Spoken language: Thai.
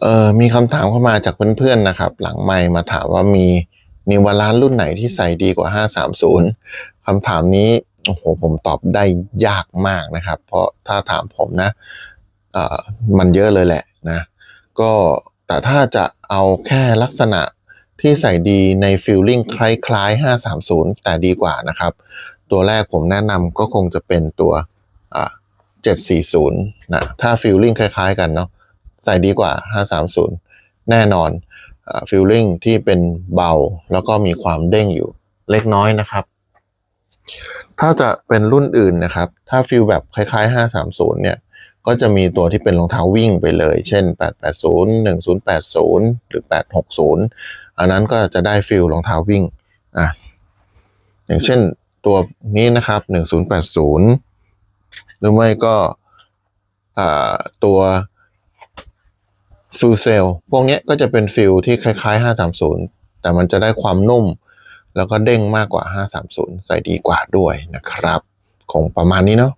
เอ่อมีคำถามเข้ามาจากเพื่อนๆนะครับ หลังไมค์มาถามว่ามีนิวบาลานรุ่นไหนที่ใส่ดีกว่า 530คำถามนี้โอ้โหผมตอบได้ยากมากนะครับ เพราะถ้าถามผมนะเอ่อมันเยอะเลยแหละนะก็แต่ถ้าจะเอาแค่ลักษณะที่ใส่ดีในฟิลลิ่งคล้ายๆ 530 แต่ดีกว่านะครับ ตัวแรกผมแนะนำก็คงจะเป็นตัวอ่า740นะถ้าฟิลลิ่งคล้ายๆ กันเนาะ ใส่ดีกว่า 530 แน่นอนฟิลลิ่งที่เป็นเบา แล้วก็มีความเด้งอยู่เล็กน้อยนะครับ ถ้าจะเป็นรุ่นอื่นนะครับ ถ้าฟิลแบบคล้ายๆ 530 เนี่ย ก็จะมีตัวที่เป็นรองเท้าวิ่งไปเลย เช่น 880 1080 หรือ 860 อันนั้นก็จะได้ฟิลรองเท้าวิ่งอะอย่างเช่นตัวนี้นะครับ 1080 หรือไม่ก็อ่าตัว ฟิลเซลพวกนี้ก็จะเป็นฟิลที่คล้ายๆ 530 แต่มันจะได้ความนุ่ม แล้วก็เด้งมากกว่า 530 ใส่ดีกว่าด้วยนะครับ คงประมาณนี้เนาะ